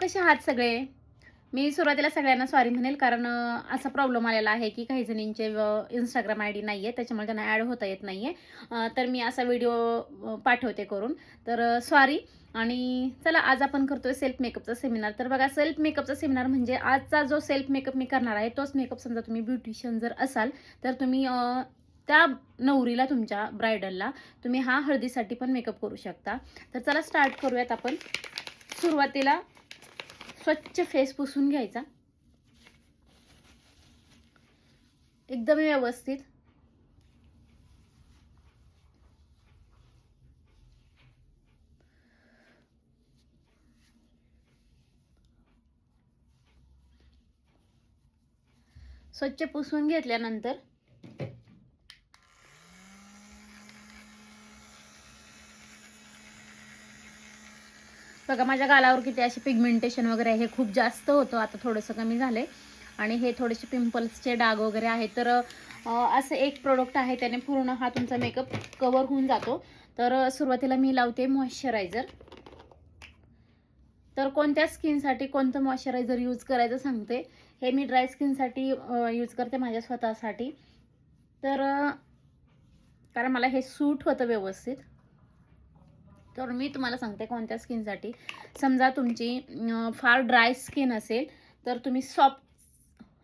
कसे आहात सगळे? मी सुरुवातीला सगळ्यांना सॉरी म्हणेल कारण असा प्रॉब्लेम आलेला आहे की काही जणींचे इंस्टाग्राम आय डी नाही आहे त्याच्यामुळे त्यांना ॲड होता येत नाही आहे तर मी असा व्हिडिओ पाठवते करून. तर सॉरी आणि चला आज आपण करतोय सेल्फ मेकअपचा सेमिनार तर बघा सेल्फ मेकअपचा सेमिनार म्हणजे आजचा जो सेल्फ मेकअप मी करणार आहे तोच मेकअप समजा तुम्ही ब्युटिशियन जर असाल तर तुम्ही त्या नवरीला तुमच्या ब्रायडलला तुम्ही हा हळदीसाठी पण मेकअप करू शकता. तर चला स्टार्ट करूयात आपण. सुरुवातीला स्वच्छ फेस पुसून घ्यायचा. एकदम व्यवस्थित. स्वच्छ पुसून घेतल्यानंतर बघा माझ्या गालावर किती असे पिगमेंटेशन वगैरे हे खूप जास्त होतं आता थोडंसं कमी झालंय. आणि हे थोडेसे पिंपल्सचे डाग वगैरे आहेत. तर असं एक प्रोडक्ट आहे त्याने पूर्ण हा तुमचा मेकअप कवर होऊन जातो. तर सुरुवातीला मी लावते मॉइश्चरायझर तर कोणत्या स्किनसाठी कोणतं मॉइश्चरायझर यूज करायचं सांगते. हे मी ड्राय स्किनसाठी यूज करते माझ्या स्वतःसाठी. तर कारण मला हे सूट होतं व्यवस्थित. तर मी तुम्हाला सांगते कोणत्या स्किनसाठी. समजा तुमची फार ड्राय स्किन असेल तर तुम्ही सॉफ्ट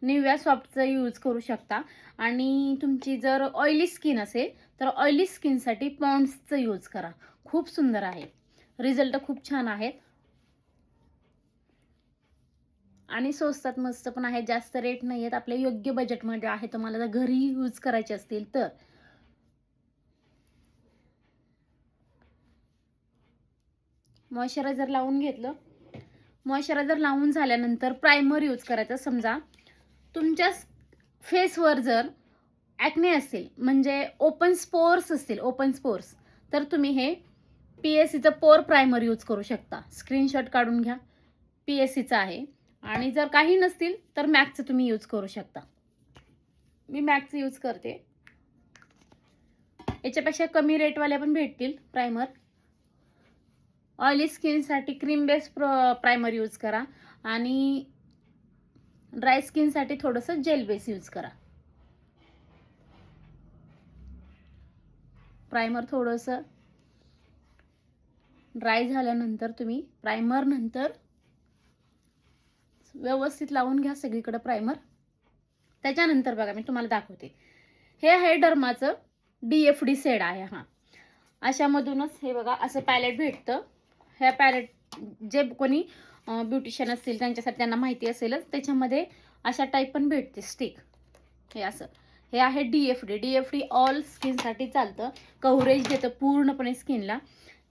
निव्या सॉफ्टचं यूज करू शकता. आणि तुमची जर ऑइली स्किन असेल तर ऑइली स्किनसाठी पॉन्ड्सचा यूज करा. खूप सुंदर आहे. रिझल्ट खूप छान आहेत. आणि स्वस्तात मस्त पण आहेत. जास्त रेट नाही आहेत आपल्या योग्य बजेटमध्ये आहे. तुम्हाला जर घरी यूज करायचे असतील तर. मॉइश्चरायझर लावून घेतलं. मॉइश्चरायझर लावून झाल्यानंतर प्रायमर यूज करायचं. समजा तुमच्या फेसवर जर ॲक्ने असेल म्हणजे ओपन स्पोर्स असतील ओपन स्पोर्स तर तुम्ही हे पी एस सीचं पोर प्रायमर यूज करू शकता. स्क्रीनशॉट काढून घ्या. पी एस सीचं आहे. आणि जर काही नसतील तर मॅकचं तुम्ही यूज करू शकता. मी मॅकचं यूज करते. याच्यापेक्षा कमी रेटवाले पण भेटतील प्रायमर ऑइली स्किनसाठी क्रीम बेस प्र प्रायमर यूज करा आणि ड्राय स्किनसाठी थोडंसं जेल बेस यूज करा. प्रायमर थोडंसं ड्राय झाल्यानंतर तुम्ही प्रायमर नंतर व्यवस्थित लावून घ्या सगळीकडे प्रायमर त्याच्यानंतर बघा मी तुम्हाला दाखवते. हे आहे डर्माचं डी एफ डी सेड आहे हा. अशामधूनच हे बघा असं पॅलेट भेटतं. ह्या पॅलेट जे कोणी ब्युटिशियन असतील त्यांच्यासाठी त्यांना माहिती असेलच त्याच्यामध्ये अशा टाईप पण भेटते स्टिक हे असं. हे आहे D F D D F D all स्किनसाठी चालतं. कव्हरेज देतं पूर्णपणे स्किनला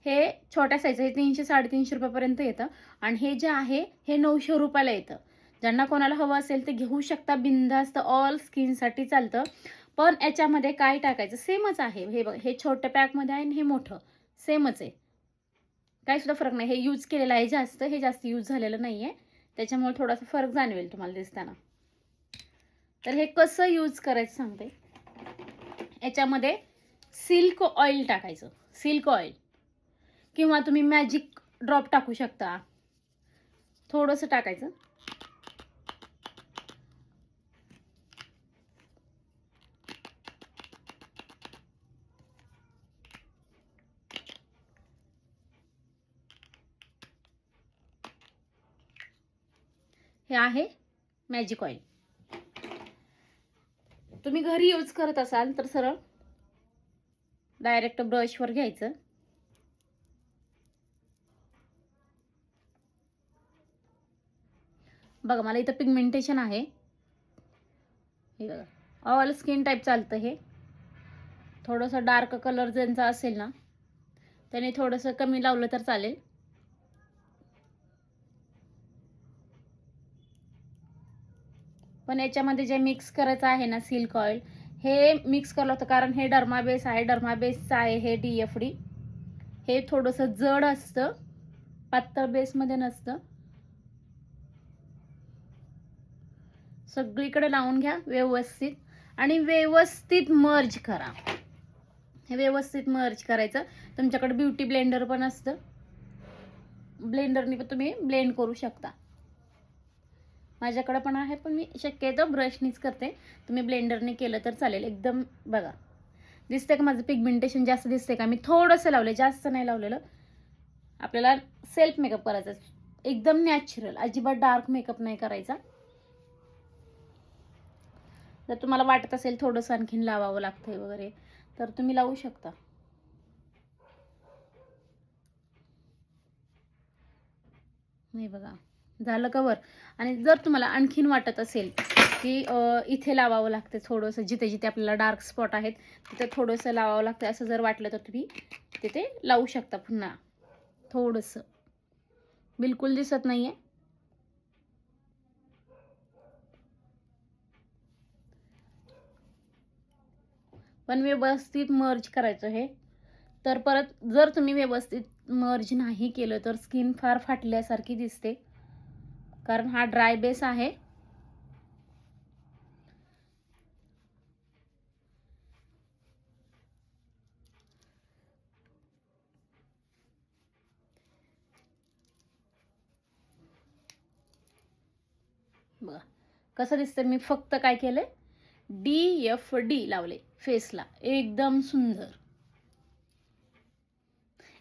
हे छोट्या साईजचं हे तीनशे साडेतीनशे रुपयापर्यंत येतं. आणि हे जे आहे हे नऊशे रुपयाला येतं. ज्यांना कोणाला हवं असेल ते घेऊ शकता बिंदास्त ऑल स्किनसाठी चालतं. पण याच्यामध्ये काय टाकायचं? सेमच आहे. हे बघ हे छोट्या पॅकमध्ये आहे आणि हे मोठं. सेमच आहे. काही सुद्धा फरक नाही. हे यूज केलेलं आहे जास्त. हे जास्त यूज झालेलं नाही आहे त्याच्यामुळे थोडासा फरक जाणवेल तुम्हाला दिसताना. तर हे कसं यूज करायचं सांगते. याच्यामध्ये सिल्क ऑइल टाकायचं. सिल्क ऑइल किंवा तुम्ही मॅजिक ड्रॉप टाकू शकता. थोडंसं टाकायचं. आहे मॅजिक ऑइल तुम्ही घरी यूज करत असाल तर सरळ डायरेक्ट ब्रशवर घ्यायचं. बघा मला इथं पिगमेंटेशन आहे. हे बघा ऑल स्किन टाईप चालतं हे. थोडंसं डार्क कलर ज्यांचा असेल ना त्याने थोडंसं कमी लावलं तर चालेल. पण याच्यामध्ये जे मिक्स करायचं आहे ना सिल्क ऑइल हे मिक्स केलं होतं कारण हे डर्मा बेस आहे डर्मा बेसचं आहे हे डी एफ डी हे थोडंसं जड असतं पातळ बेसमध्ये नसतं. सगळीकडे लावून घ्या व्यवस्थित आणि व्यवस्थित मर्ज करा. हे व्यवस्थित मर्ज करायचं. तुमच्याकडे ब्युटी ब्लेंडर पण असतं. ब्लेंडरने पण तुम्ही ब्लेंड करू शकता. माझ्याकडं पण आहे पण मी शक्यतो ब्रशनीच करते. तुम्ही ब्लेंडरने केलं तर चालेल. एकदम बघा. दिसतंय का माझं पिगमेंटेशन जास्त दिसतंय का? मी थोडंसं लावलं जास्त नाही लावलेलं. आपल्याला सेल्फ मेकअप करायचा एकदम नॅचरल अजिबात डार्क मेकअप नाही करायचा. जर तुम्हाला वाटत असेल थोडंसं आणखीन लावावं लागतंय वगैरे तर तुम्ही लावू शकता. नाही बघा. झालं कवर आणि जर तुम्हाला आणखीन वाटत असेल की इथे लावावं लागतं थोडंसं जिथे जिथे आपल्याला डार्क स्पॉट आहेत तिथे थोडंसं लावावं लागतं असं जर वाटलं तर तुम्ही तिथे लावू शकता पुन्हा. थोडंसं. बिलकुल दिसत नाही आहे पण व्यवस्थित मर्ज करायचं हे. तर परत जर तुम्ही व्यवस्थित मर्ज नाही केलं तर स्किन फार फाटल्यासारखी दिसते. कारण हा ड्राय बेस आहे. बघा कसं दिसतंय मी फक्त काय केलंय? डी एफ डी लावले फेसला एकदम सुंदर.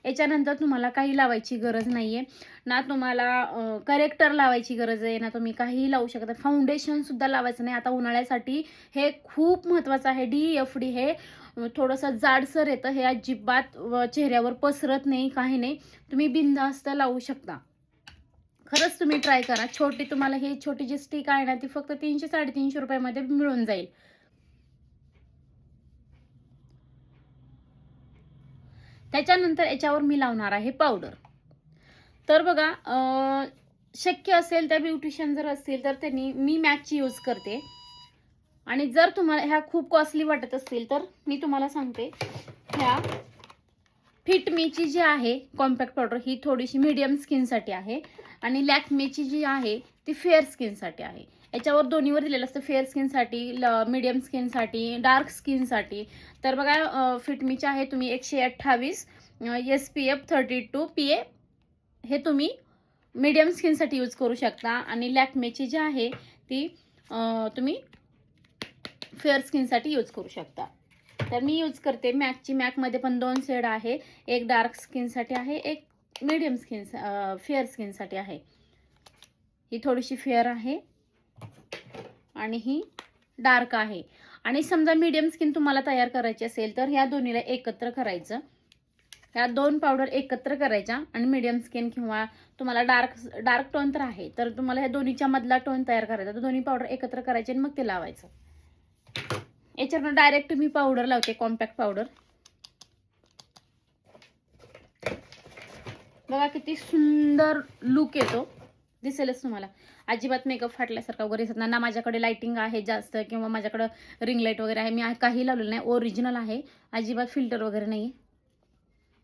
याच्यानंतर तुम्हाला काही लावायची गरज नाही आहे ना तुम्हाला करेक्टर लावायची गरज आहे ना तुम्ही काहीही लावू शकता. फाउंडेशन सुद्धा लावायचं नाही. आता उन्हाळ्यासाठी हे खूप महत्त्वाचं आहे. डी एफ डी हे थोडंसं जाडसर येतं. हे अजिबात चेहऱ्यावर पसरत नाही काही नाही. तुम्ही बिनधास्त लावू शकता. खरंच तुम्ही ट्राय करा. छोटी तुम्हाला ही छोटी जी स्टिक आहे ना ती फक्त तीनशे साडेतीनशे रुपयामध्ये मिळून जाईल. त्याच्यानंतर याच्यावर मी लावणार आहे पावडर तर बघा शक्य असेल त्या ब्युटिशियन जर असतील तर त्यांनी मी मॅकची यूज करते. आणि जर तुम्हाला ह्या खूप कॉस्टली वाटत असतील तर मी तुम्हाला सांगते. ह्या फिटमीची जी आहे कॉम्पॅक्ट पावडर ही थोडीशी मीडियम स्किनसाठी आहे. आणि लॅक्मेची जी आहे ती फेअर स्किनसाठी आहे. याच्यावर दोन्हीवर दिलेलं असतं. फेअर स्किनसाठी ल मीडियम स्किनसाठी डार्क स्किनसाठी. तर बघा फिटमीचे आहे तुम्ही एकशे अठ्ठावीस S P F thirty two P A हे तुम्ही मीडियम स्किनसाठी यूज करू शकता. आणि लॅक्मेची जी आहे ती तुम्ही फेअर स्किनसाठी यूज करू शकता. तर मी यूज करते. मॅकची मॅकमध्ये पण दोन शेड आहे. एक डार्क स्किनसाठी आहे एक मीडियम स्किन फेअर स्किनसाठी आहे. ही थोडीशी फेअर आहे. आणि ही डार्क आहे. आणि समजा मीडियम स्किन तुम्हाला तयार करायची असेल तर ह्या दोन्हीला एकत्र करायचं. ह्या दोन पावडर एकत्र करायच्या आणि मीडियम स्किन किंवा तुम्हाला डार्क डार्क टोन तर आहे तर तुम्हाला ह्या दोन्हीच्या मधला टोन तयार करायचा. तर दोन्ही पावडर एकत्र करायचे आणि मग ते लावायचं. याच्यावर डायरेक्ट मी पावडर लावते कॉम्पॅक्ट पावडर बघा किती सुंदर लुक येतो. दिसेलच तुम्हाला. अजिबात मेकअप फाटल्यासारखा वगैरे दिसत नाही. ना माझ्याकडे लाइटिंग आहे जास्त किंवा माझ्याकडं रिंग लाइट वगैरे आहे. मी काही लावलेलं नाही. ओरिजिनल आहे. अजिबात फिल्टर वगैरे नाही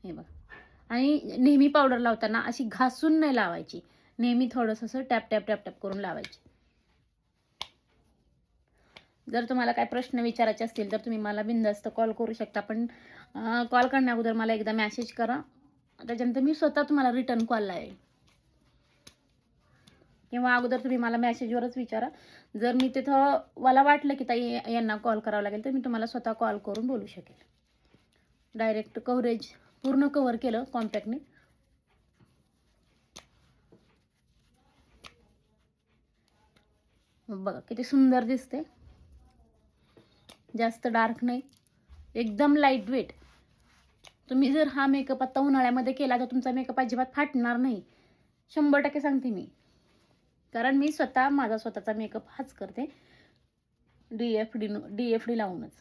हे बघ. आणि नेहमी पावडर लावताना अशी घासून नाही लावायची. नेहमी थोडंसं असं टॅप टॅप टॅप टॅप करून लावायची. जर तुम्हाला काय प्रश्न विचारायचे असतील तर तुम्ही मला बिंदास्त कॉल करू शकता. पण कॉल करण्या अगोदर मला एकदा मॅसेज करा. त्याच्यानंतर मी स्वतः तुम्हाला रिटर्न कॉल लावेल किंवा अगोदर तुम्ही मला मॅसेजवरच विचारा. जर मी तिथं मला वाटलं की ताई यांना कॉल करावा लागेल तर मी तुम्हाला स्वतः कॉल करून बोलू शकेल. डायरेक्ट कव्हरेज पूर्ण कव्हर केलं कॉम्पॅक्टने बघा किती सुंदर दिसते. जास्त डार्क नाही. एकदम लाइट वेट तुम्ही जर हा मेकअप आता उन्हाळ्यामध्ये केला तर तुमचा मेकअप अजिबात फाटणार नाही. शंभर टक्के सांगते मी. कारण मी स्वतः माझा स्वतःचा मेकअप हाच करते. D F D D F D लावूनच.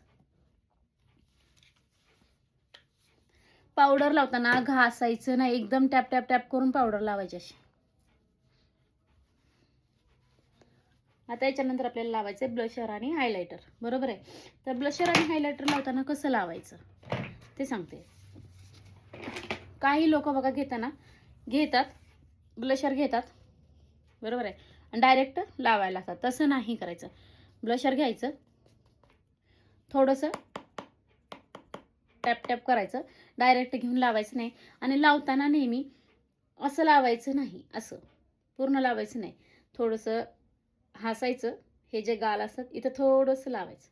पावडर लावताना घासायचं नाही एकदम टॅप टॅप टॅप करून पावडर लावायची अशी. आता याच्यानंतर आपल्याला लावायचं आहे ब्लशर आणि हायलायटर बरोबर आहे? तर ब्लशर आणि हायलायटर लावताना कसं लावायचं? ते सांगते. काही लोक बघा घेताना घेतात ब्लशर घेतात. बरोबर आहे. आणि डायरेक्ट लावायला लागतात. तसं नाही करायचं. ब्लशर घ्यायचं. थोडंसं टॅप टॅप करायचं. डायरेक्ट घेऊन लावायचं नाही. आणि लावताना नेहमी असं लावायचं नाही. असं. पूर्ण लावायचं नाही. थोडंसं हसायचं. हे जे गाल असतात इथं थोडंसं लावायचं.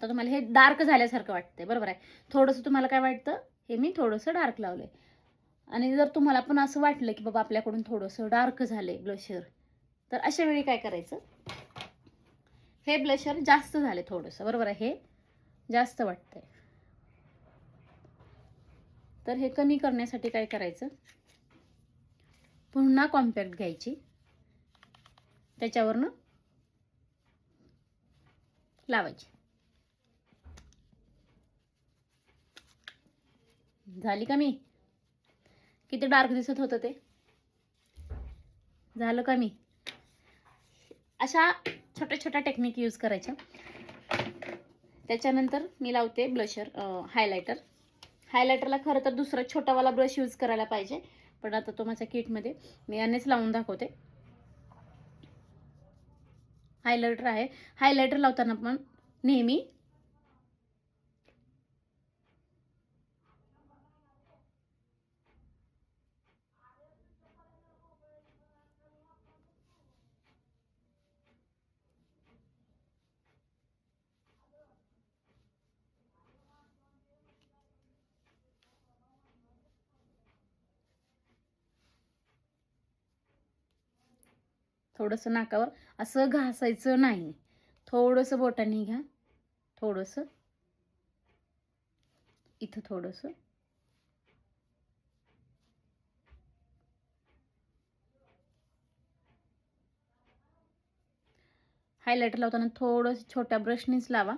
आता तुम्हाला हे डार्क झाल्यासारखं वाटतंय बरोबर आहे? थोडंसं तुम्हाला काय वाटतं? हे मी थोडंसं डार्क लावलंय. आणि जर तुम्हाला पण असं वाटलं की बाबा आपल्याकडून थोडंसं डार्क झालंय ब्लशर तर अशा वेळी काय करायचं? हे ब्लशर जास्त झाले थोडंसं बरोबर आहे? हे जास्त वाटतंय. तर हे कमी करण्यासाठी काय करायचं? पुन्हा कॉम्पॅक्ट घ्यायची. त्याच्यावरनं लावायची. झाली कमी किती डार्क दिसत होतं ते? झालं कमी अशा छोट्या छोट्या टेक्निक यूज करायच्या. त्याच्यानंतर मी लावते ब्लशर हायलायटर हायलायटरला खरं तर दुसरा छोटावाला ब्रश यूज करायला पाहिजे. पण आता तो माझ्या किटमध्ये मी यानेच लावून दाखवते. हायलायटर आहे. हायलायटर लावताना पण नेहमी थोडंसं नाकावर. असं घासायचं नाही. थोडंसं बोटाने घ्या. थोडंसं. इथं थोडंसं. हायलायटर लावताना थोडंसं छोट्या ब्रशनीच लावा.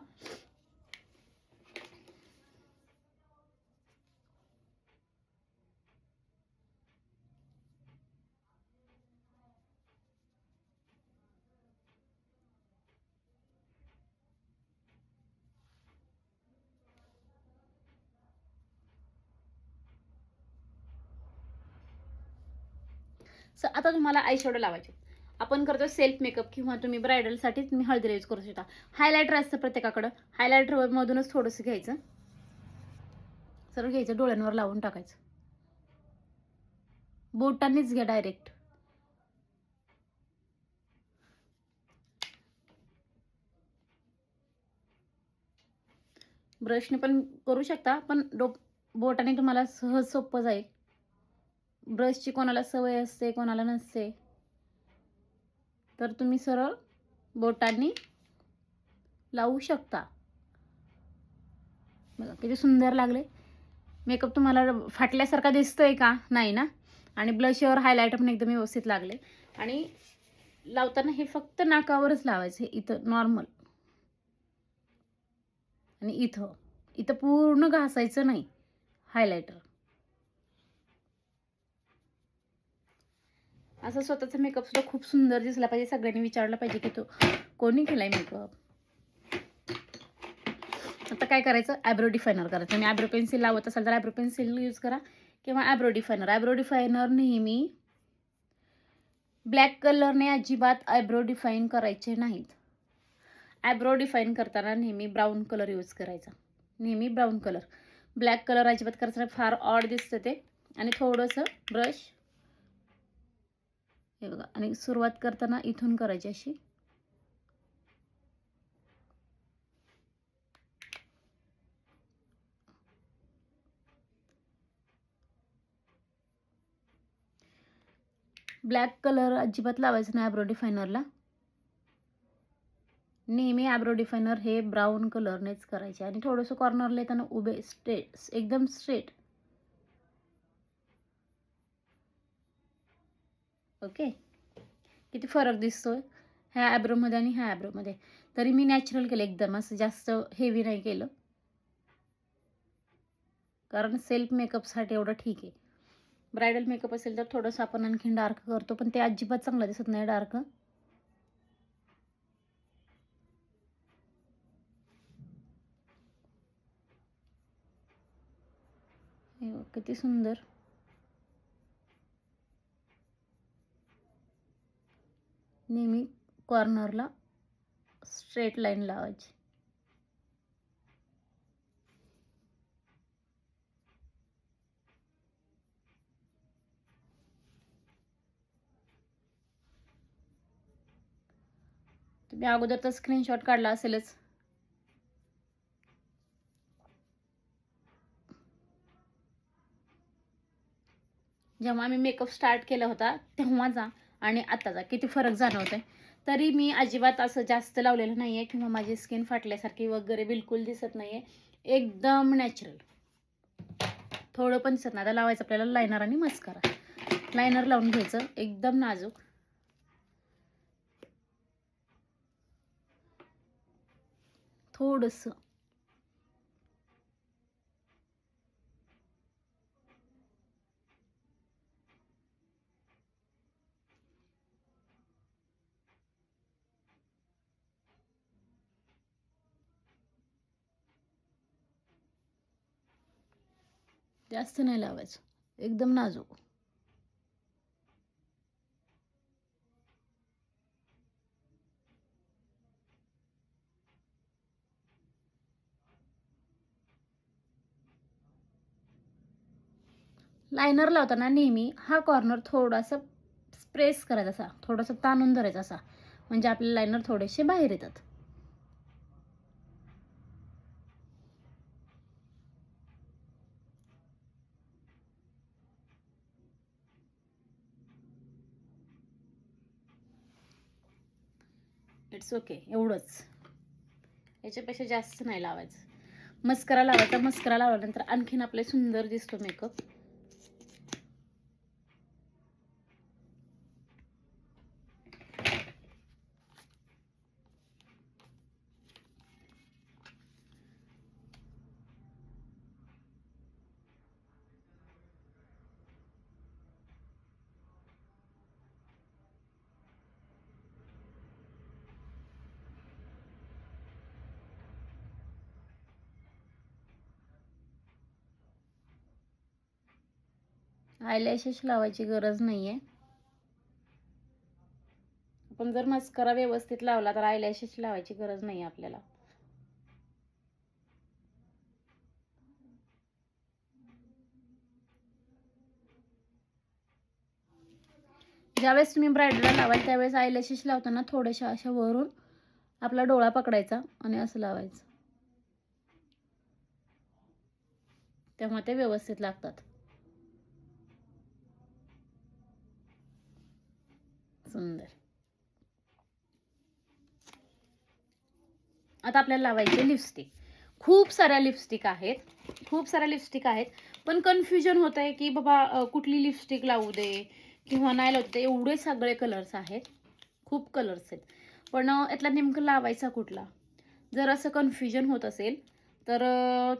स आता तुम्हाला आयशॅडो लावायचे आपण करतो सेल्फ मेकअप किंवा तुम्ही ब्रायडलसाठी तुम्ही हळदी यूज करू शकता. हायलायटर असतं प्रत्येकाकडं. हायलायटरमधूनच थोडंसं घ्यायचं. सरळ घ्यायचं डोळ्यांवर लावून टाकायचं. बोटांनीच घ्या डायरेक्ट ब्रशने पण करू शकता पण डो बोटाने तुम्हाला सहज सोपं जाईल. ब्रशची कोणाला सवय असते कोणाला नसते. तर तुम्ही सरळ बोटांनी लावू शकता. बघा किती सुंदर लागले. मेकअप तुम्हाला फाटल्यासारखा दिसतोय का? नाही ना? आणि ब्लशवर हायलायटर पण एकदम व्यवस्थित लागले. आणि लावताना हे फक्त नाकावरच लावायचं हे इथं नॉर्मल आणि इथं. इथं पूर्ण घासायचं नाही हायलायटर असं स्वतःचा मेकअप सुद्धा खूप सुंदर दिसला पाहिजे सगळ्यांनी विचारलं पाहिजे की तो कोणी केलाय मेकअप आता काय करायचं? ॲब्रो डिफायनर करायचं. आणि ॲब्रो पेन्सिल लावत असाल तर ॲब्रो पेन्सिल यूज करा किंवा ॲब्रो डिफायनर ॲब्रो डिफायनर नेहमी ब्लॅक कलरने अजिबात आयब्रो डिफाईन करायचे नाहीत. ॲब्रो डिफाईन करताना नेहमी ब्राऊन कलर यूज करायचा. नेहमी ब्राऊन कलर ब्लॅक कलर अजिबात करताना फार ऑड दिसतं ते. आणि थोडंसं ब्रश हे बघा. आणि सुरुवात करताना इथून करायची अशी. ब्लॅक कलर अजिबात लावायचं नाही ॲब्रो डिफायनरला नेहमी ॲब्रो डिफायनर हे ब्राऊन कलरनेच करायचे. आणि थोडंसं कॉर्नरला येताना उभे स्ट्रेट एकदम स्ट्रेट ओके? किती फरक दिसतोय? ह्या ॲब्रोमध्ये आणि ह्या ॲब्रोमध्ये तरी मी नॅचरल केलं एकदम असं जास्त हेवी नाही केलं. कारण सेल्फ मेकअपसाठी एवढं ठीक आहे. ब्रायडल मेकअप असेल तर थोडंसं आपण आणखीन डार्क करतो पण ते अजिबात चांगलं दिसत नाही डार्क किती सुंदर. नेहमी कॉर्नरला स्ट्रेट लाईन लावायची. तुम्ही अगोदर तर स्क्रीनशॉट काढला असेलच. जेव्हा मी मेकअप स्टार्ट केला होता तेव्हाचा आणि आत्ताचा किती फरक जाणवतोय. तरी मी अजिबात असं जास्त लावलेलं नाही आहे किंवा माझी स्किन फाटल्यासारखी वगैरे बिलकुल दिसत नाही आहे एकदम नॅचरल थोडं पण दिसत नाही. आता लावायचं आपल्याला लायनर आणि मस्कारा लायनर लावून घ्यायचं. एकदम नाजूक. थोडंसं. जास्त नाही लावायचं. एकदम नाजूक. लायनर लावताना नेहमी हा कॉर्नर थोडासा प्रेस करायचा असा. थोडासा ताणून धरायचा असा. म्हणजे आपले लायनर थोडेसे बाहेर येतात. इट्स ओके एवढंच. याच्यापेक्षा जास्त नाही लावायचं. मस्करा लावायचा. मस्करा लावल्यानंतर आणखीन आपले सुंदर दिसतो मेकअप आयलॅशेस लावायची गरज नाही आहे आपण जर मस्करा व्यवस्थित लावला तर आयलॅशेस लावायची गरज नाही आपल्याला. ज्यावेळेस तुम्ही ब्रायडला लावाल त्यावेळेस आयलॅशेस लावताना थोड्याशा अशा वरून आपला डोळा पकडायचा आणि असं लावायचं. तेव्हा ते व्यवस्थित लागतात. सुंदर. आता आपल्याला लावायचे लिपस्टिक खूप साऱ्या लिपस्टिक आहेत. खूप साऱ्या लिपस्टिक आहेत. पण कन्फ्युजन होत आहे की बाबा कुठली लिपस्टिक लावू दे किंवा नाही लावू दे. एवढे सगळे कलर्स आहेत. खूप कलर्स आहेत. पण यातला नेमकं लावायचा कुठला? जर असं कन्फ्युजन होत असेल तर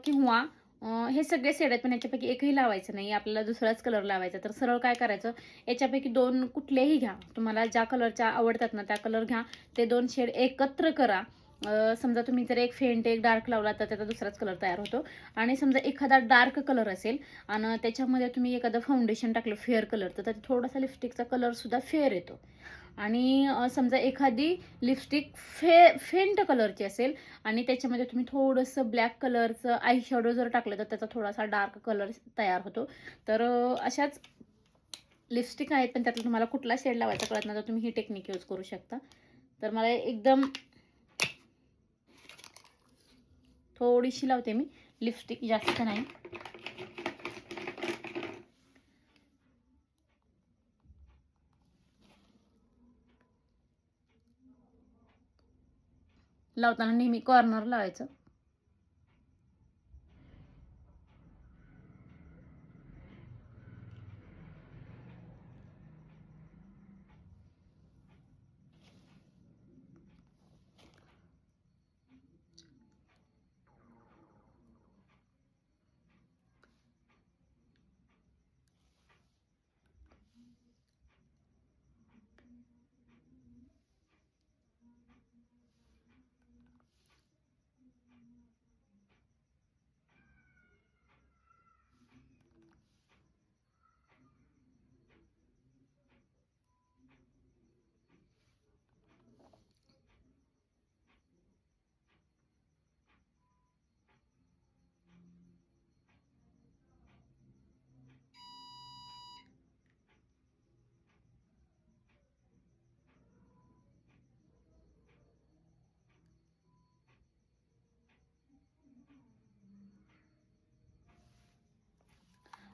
किंवा हे सगळे सेड आहेत पण याच्यापैकी एकही लावायचं नाही. आपल्याला दुसराच कलर लावायचा तर सरळ काय करायचं? याच्यापैकी दोन कुठलेही घ्या. तुम्हाला ज्या कलरच्या आवडतात ना त्या कलर घ्या. ते दोन शेड एकत्र करा. समजा तुम्ही जर एक फेंट एक डार्क लावला तर त्याचा दुसराच कलर तयार होतो. आणि समजा एखादा डार्क कलर असेल आणि त्याच्यामध्ये तुम्ही एखादं फाउंडेशन टाकलं फेअर कलर तर त्यात थोडासा लिपस्टिकचा कलरसुद्धा फेअर येतो. आणि समजा एखादी लिपस्टिक फे फेंट कलरची असेल आणि त्याच्यामध्ये तुम्ही थोडंसं ब्लॅक कलरचं आय शॅडो जर टाकलं तर त्याचा थोडासा डार्क कलर तयार होतो. तर अशाच लिपस्टिक आहेत पण त्यातला तुम्हाला कुठला शेड लावायचा कळत नाही तर तुम्ही ही टेक्निक यूज करू शकता. तर मला एकदम थोडीशी लावते मी लिपस्टिक जास्त नाही. लावताना नेहमी कॉर्नर लावायचं.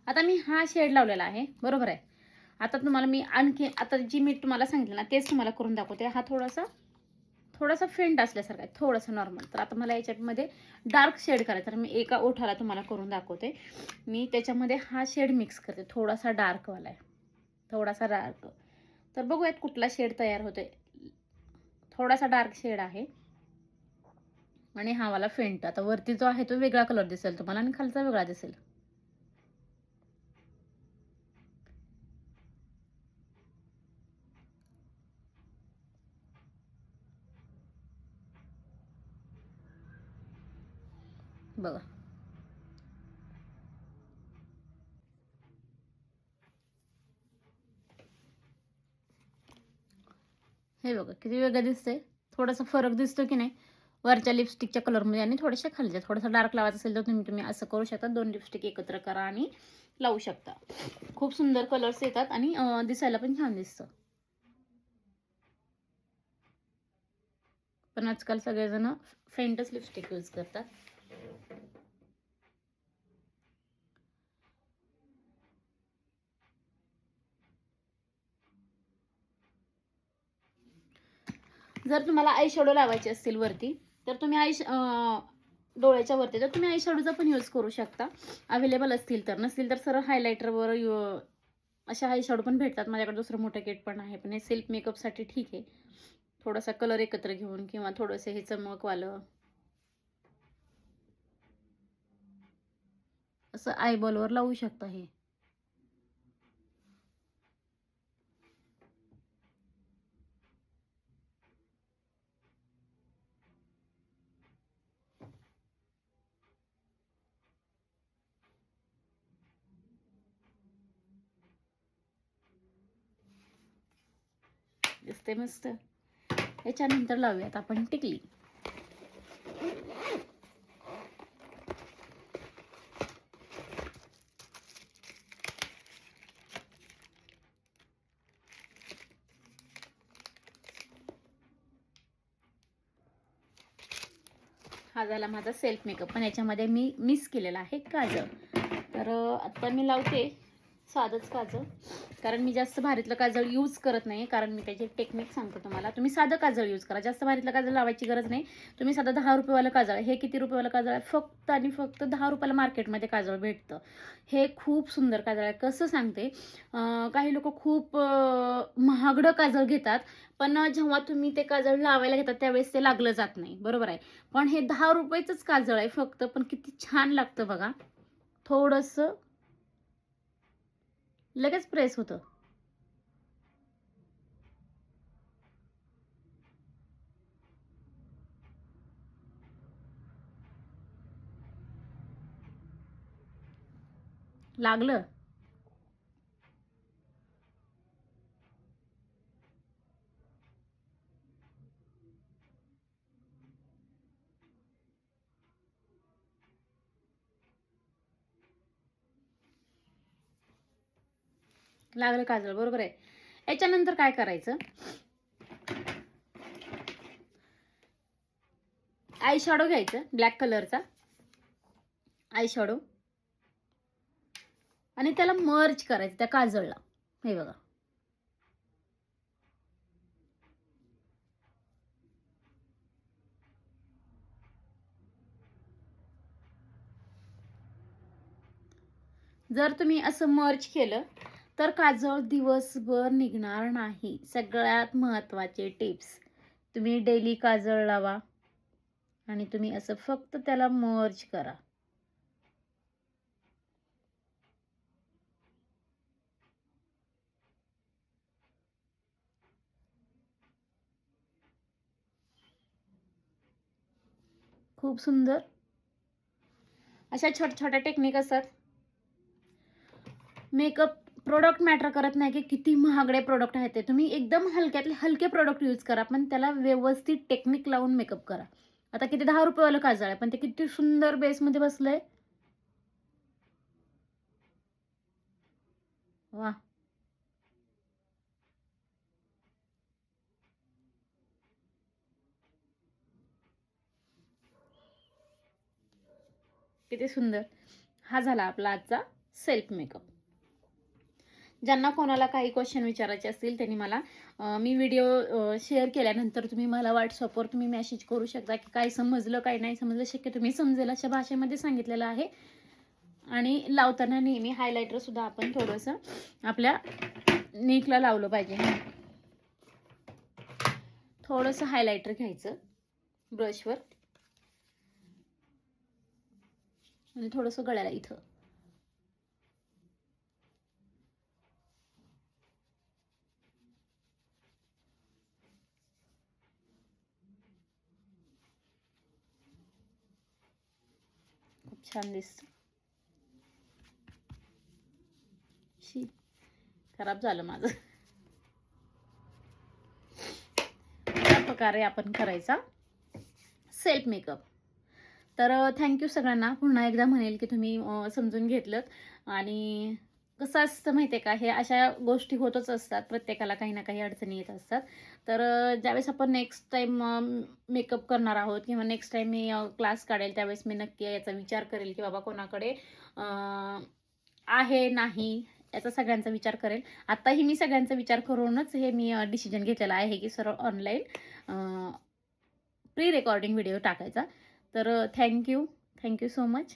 आता मी हा शेड लावलेला आहे. बरोबर आहे? आता तुम्हाला मी आणखी आता जी मी तुम्हाला सांगितलं ना तेच तुम्हाला करून दाखवते. हा थोडासा थोडासा फेंट असल्यासारखा आहे थोडासा नॉर्मल तर आता मला याच्यामध्ये डार्क शेड करायचा तर मी एका ओठाला तुम्हाला करून दाखवते. मी त्याच्यामध्ये हा शेड मिक्स करते. थोडासा डार्कवाला आहे. थोडासा डार्क तर बघूयात कुठला शेड तयार होतोय. थोडासा डार्क शेड आहे. आणि हा वाला फेंट आता वरती जो आहे तो वेगळा कलर दिसेल तुम्हाला आणि खालचा वेगळा दिसेल. बघा. हे बघा किती वेगळं दिसतंय. थोडासा फरक दिसतो की नाही वरच्या लिपस्टिकच्या कलरमध्ये आणि थोड्याशा खालच्या. थोडासा डार्क लावायचा असेल तर तुम्ही तुम्ही असं करू शकता. दोन लिपस्टिक एकत्र करा आणि लावू शकता. खूप सुंदर कलर्स येतात आणि दिसायला पण छान दिसतं. पण आजकाल सगळेजण फेंटच लिपस्टिक यूज करतात. जर तुम्हाला आय शॅडो लावायचे असतील वरती तर तुम्ही आय डोळ्याच्या वरती तर तुम्ही आय शॅडोचा पण यूज करू शकता. अवेलेबल असतील तर. नसतील तर सरळ हायलायटरवर यू अशा आय शॅडो पण भेटतात. माझ्याकडे दुसरं मोठं किट पण आहे पण हे सेल्फ मेकअपसाठी ठीक आहे. थोडासा कलर एकत्र घेऊन किंवा थोडंसं हे चमकवालं. असं आयबॉलवर लावू शकता हे. दिसते मस्त. याच्यानंतर लावूयात आपण टिकली. हा झाला माझा सेल्फ मेकअप पण याच्यामध्ये मी मिस केलेला आहे काजळ. तर आत्ता आता मी लावते साधंच काजळ. कारण मी जास्त भारीतलं काजळ यूज करत नाही कारण मी त्याची टेक्निक सांगतो तुम्हाला. तुम्ही साधं काजळ यूज करा. जास्त भारीतलं काजळ लावायची गरज नाही. तुम्ही साधं दहा रुपयेवालं काजळ आहे. हे किती रुपयेवालं काजळ आहे? फक्त आणि फक्त दहा रुपयाला मार्केटमध्ये काजळ भेटतं. हे खूप सुंदर काजळ आहे. कसं सांगते? काही लोक खूप महागडं काजळ घेतात पण जेव्हा तुम्ही ते काजळ लावायला घेतात त्यावेळेस ते लागलं जात नाही. बरोबर आहे? पण हे दहा रुपयेचंच काजळ आहे फक्त पण किती छान लागतं बघा. थोडंसं लगेच प्रेस होतं. लागलं. लागलं काजळ बरोबर आहे. याच्यानंतर काय करायचं? आय शॅडो घ्यायचं ब्लॅक कलरचा आय शॅडो आणि त्याला मर्ज करायचं त्या काजळला. हे बघा. जर तुम्ही असं मर्ज केलं तर काजळ दिवसभर निघणार नाही. सगळ्यात महत्त्वाचे टिप्स. तुम्ही डेली काजळ लावा आणि तुम्ही असं फक्त त्याला मर्ज करा. खूप सुंदर. अशा छोट्या छोट्या टेक्निक असतात. मेकअप प्रोडक्ट मॅटर करत नाही की किती महागडे प्रोडक्ट आहेत ते. तुम्ही एकदम हलक्यातले हलके प्रोडक्ट यूज करा पण त्याला व्यवस्थित टेक्निक लावून मेकअप करा. आता किती दहा रुपयेवालं काजळ आहे पण ते किती सुंदर बेसमध्ये बसलंय. वा किती सुंदर. हा झाला आपला आजचा सेल्फ मेकअप ज्यांना कोणाला काही क्वेश्चन विचारायचे असतील त्यांनी मला मी व्हिडिओ शेअर केल्यानंतर तुम्ही मला व्हॉट्सअपवर तुम्ही मेसेज करू शकता की काय समजलं काय नाही समजलं शक्य तुम्ही समजेल अशा भाषेमध्ये सांगितलेलं आहे. आणि लावताना नेहमी हायलायटरसुद्धा आपण थोडंसं आपल्या नेकला लावलं पाहिजे. थोडंसं हायलायटर घ्यायचं ब्रशवर आणि थोडंसं गळ्याला इथं खूप छान दिसत शी खराब झालं माझं. अशा प्रकारे आपण करायचा सेल्फ मेकअप तर थँक्यू सगळ्यांना. पुन्हा एकदा म्हणेल की तुम्ही समजून घेतलं आणि कसं असतं माहिती आहे का? हे अशा गोष्टी होतच असतात. प्रत्येकाला काही ना काही अडचणी येत असतात. तर ज्यावेळेस आपण नेक्स्ट टाईम मेकअप करणार आहोत किंवा नेक्स्ट टाईम मी क्लास काढेल त्यावेळेस मी नक्की याचा विचार करेल की बाबा कोणाकडे आहे नाही याचा सगळ्यांचा विचार करेल. आत्ताही मी सगळ्यांचा विचार करूनच हे मी डिसिजन घेतलेला आहे की सर्व ऑनलाईन प्री रेकॉर्डिंग व्हिडिओ टाकायचा. तर थँक्यू थँक्यू सो मच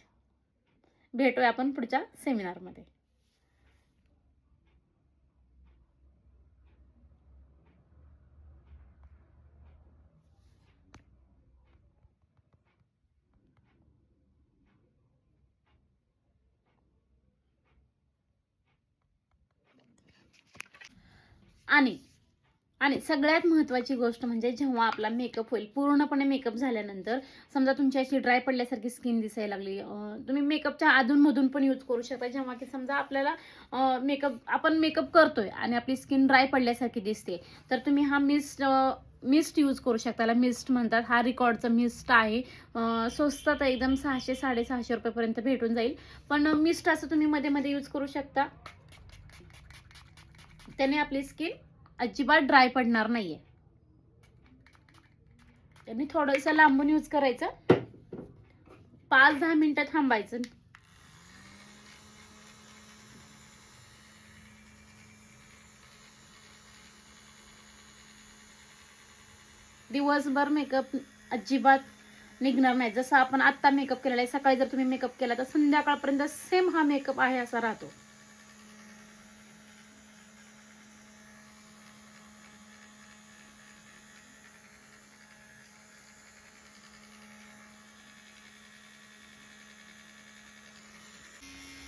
भेटूया आपण पुढच्या सेमिनारमध्ये आणि आणि सगळ्यात महत्त्वाची गोष्ट म्हणजे जेव्हा आपला मेकअप होईल पूर्णपणे मेकअप झाल्यानंतर समजा तुमची अशी ड्राय पडल्यासारखी स्किन दिसायला लागली तुम्ही मेकअपच्या अधूनमधून पण यूज करू शकता. जेव्हा की समजा आपल्याला मेकअप आपण मेकअप करतोय आणि आपली स्किन ड्राय पडल्यासारखी दिसते तर तुम्ही हा मिस्ट मिस्ट यूज करू शकता. त्याला मिस्ट म्हणतात. हा रिकॉर्डचा मिस्ट आहे. स्वस्तात एकदम सहाशे साडेसहाशे रुपयेपर्यंत भेटून जाईल. पण मिस्ट असं तुम्ही मध्ये मध्ये यूज करू शकता. त्याने आपली स्किन अजिबात ड्राय पडणार नाहीये. त्यांनी थोडंसं लांबून यूज करायचं. पाच दहा मिनिटं थांबायचं. दिवसभर मेकअप अजिबात निघणार नाही. जसं आपण आत्ता मेकअप केलेला आहे सकाळी जर तुम्ही मेकअप केला तर संध्याकाळपर्यंत सेम हा मेकअप आहे असा राहतो.